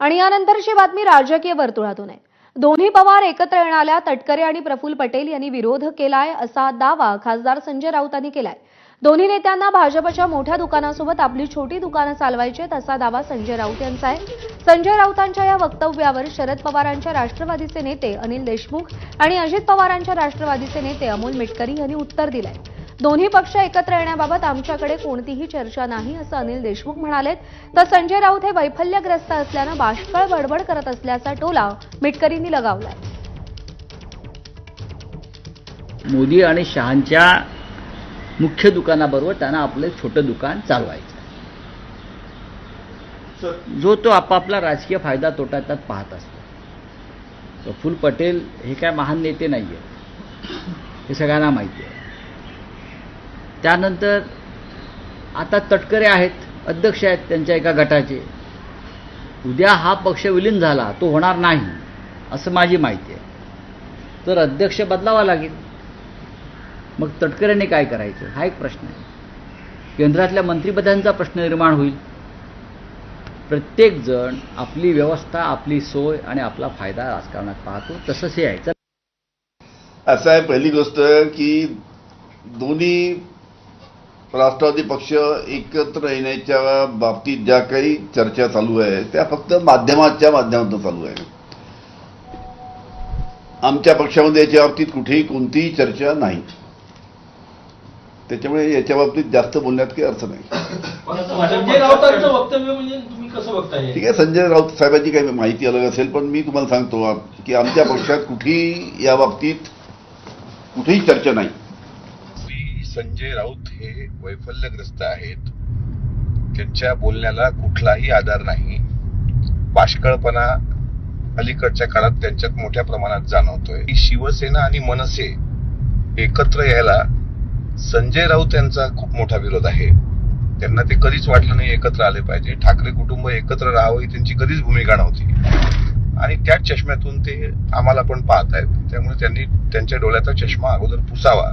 आणि यानंतरची बातमी राजकीय वर्तुळातून आहे. दोन्ही पवार एकत्र येणाऱ्या तटकरे आणि प्रफुल्ल पटेल यांनी विरोध केलाय असा दावा खासदार संजय राऊतांनी केलाय. दोन्ही नेत्यांना भाजपच्या मोठ्या दुकानासोबत आपली छोटी दुकानं चालवायची आहेत असा दावा संजय राऊत यांचा आहे. संजय राऊतांच्या या वक्तव्यावर शरद पवारांच्या राष्ट्रवादीचे नेते अनिल देशमुख आणि अजित पवारांच्या राष्ट्रवादीचे नेते अमोल मिटकरी यांनी उत्तर दिलंय. दोन्ही पक्ष एकत्र येण्याबाबत आमच्याकडे कोणतीही चर्चा नाही असं अनिल देशमुख म्हणालेत. तर संजय राऊत हे वैफल्यग्रस्त असल्यानं बाष्कळ बडबड करत असल्याचा टोला मिटकरींनी लगावलाय. मोदी आणि शहांच्या मुख्य दुकानाबरोबर त्यांना आपलं छोटं दुकान चालवायचं जो तो आपापला राजकीय फायदा तोटा त्यात पाहत असतो. प्रफुल्ल पटेल हे काय महान नेते नाही आहेत हे सगळ्यांना माहिती आहे. त्यानंतर आता तटकरे आहेत अध्यक्ष आहेत त्यांच्या एका गटाचे. उद्या हा पक्ष विलीन झाला तो होणार नाही असं माझी माहिती आहे. तर अध्यक्ष बदलावा लागेल. मग तटकऱ्याने काय करायचं? हा एक प्रश्न आहे. केंद्रातल्या मंत्रिपदांचा प्रश्न निर्माण होईल. प्रत्येक जण आपली व्यवस्था आपली सोय आणि आपला फायदा राजकारणात पाहतो तसंच हे आहे. असं आहे पहिली गोष्ट की दोन्ही राष्ट्रवादी पक्ष एकत्र येण्याच्या बाबतीत ज्या काही चर्चा चालू आहे त्या फक्त माध्यमाच्या माध्यमातून चालू आहे. आमच्या पक्षामध्ये याच्या बाबतीत कुठेही कोणतीही चर्चा नाही. त्याच्यामुळे याच्या बाबतीत जास्त बोलण्यात काही अर्थ नाही. संजय राऊतांचं वक्तव्य म्हणजे तुम्ही कसं बघताय? ठीक आहे संजय राऊत साहेबांची काही माहिती अलग असेल पण मी तुम्हाला सांगतो की आमच्या पक्षात कुठेही या बाबतीत कुठेही चर्चा नाही. संजय राऊत हे वैफल्यग्रस्त आहेत. त्यांच्या बोलण्याला कुठलाही आधार नाही. बाष्कळपणा अलीकडच्या काळात त्यांच्यात मोठ्या प्रमाणात जाणवतोय. शिवसेना आणि मनसे एकत्र यायला संजय राऊत यांचा खूप मोठा विरोध आहे. त्यांना ते कधीच वाटलं नाही एकत्र आले पाहिजे. ठाकरे कुटुंब एकत्र राहावं ही त्यांची कधीच भूमिका नव्हती. आणि त्याच चष्म्यातून ते आम्हाला पण पाहत आहेत त्यामुळे त्यांनी त्यांच्या डोळ्याचा चष्मा अगोदर पुसावा.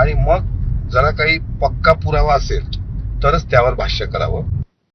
आणि मग जरा काही पक्का पुरावा असेल तरच त्यावर भाष्य करावं.